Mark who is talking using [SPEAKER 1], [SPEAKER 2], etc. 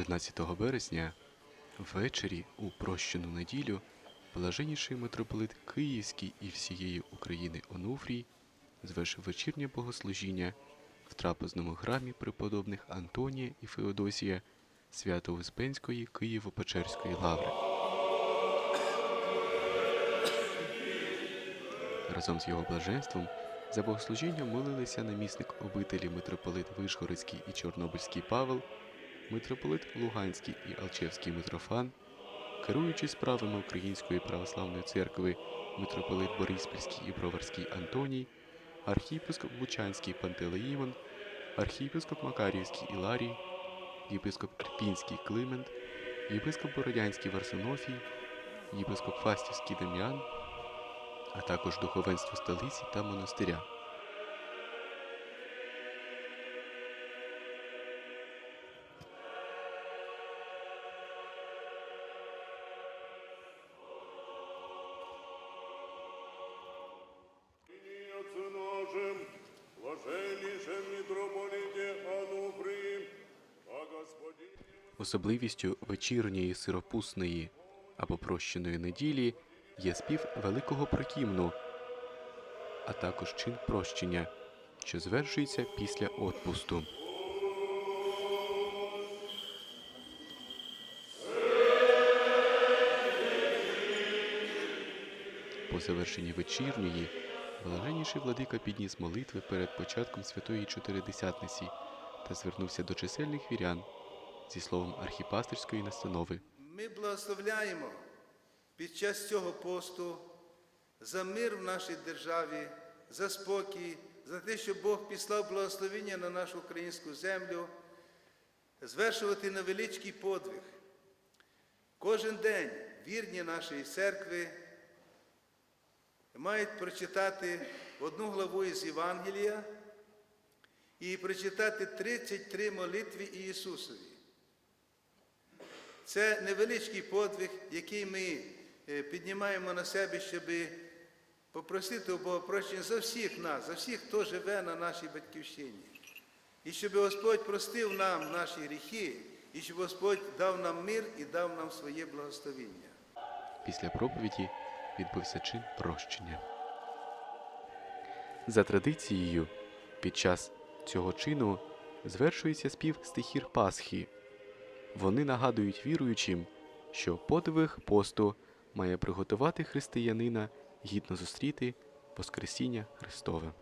[SPEAKER 1] 15 вересня ввечері у прощену неділю блаженніший митрополит Київський і всієї України Онуфрій звершив вечірнє богослужіння в трапезному храмі преподобних Антонія і Феодосія Свято-Успенської Києво-Печерської лаври. Разом з його блаженством за богослужінням молилися намісник обителі митрополит Вишгородський і Чорнобильський Павел, митрополит Луганський і Алчевський Митрофан, керуючий справами Української православної церкви митрополит Бориспільський і Броварський Антоній, архієпископ Бучанський Пантелеїмон, архієпископ Макарівський Іларій, єпископ Ірпінський Климент, єпископ Бородянський Варсонофій, єпископ Фастівський Дем'ян, а також духовенство столиці та монастиря.
[SPEAKER 2] Отцу нашим, блаженнейшем митрополите Ануфрии, а Господине
[SPEAKER 1] Особливістю вечірньої сиропусної або прощеної неділі є спів великого прокімну, а також чин прощення, що звершується після отпусту. По завершенні вечірньої блаженніший владика підніс молитви перед початком святої чотиридесятниці та звернувся до чисельних вірян зі словом архіпастерської настанови.
[SPEAKER 3] Ми благословляємо під час цього посту за мир в нашій державі, за спокій, за те, що Бог післав благословення на нашу українську землю, звершувати невеличкий подвиг. Кожен день вірні нашої церкви мають прочитати одну главу із Євангелія і прочитати 33 молитви Ісусові. Це невеличкий подвиг, який ми е, піднімаємо на себе, щоб попросити у Бога прощення за всіх нас, за всіх, хто живе на нашій батьківщині. І щоб Господь простив нам наші гріхи, і щоб Господь дав нам мир і дав нам своє благословіння.
[SPEAKER 1] Після проповіді відбувся чин прощення. За традицією, під час цього чину звершується спів стихір Пасхи. Вони нагадують віруючим, що подвиг посту має приготувати християнина гідно зустріти Воскресіння Христове.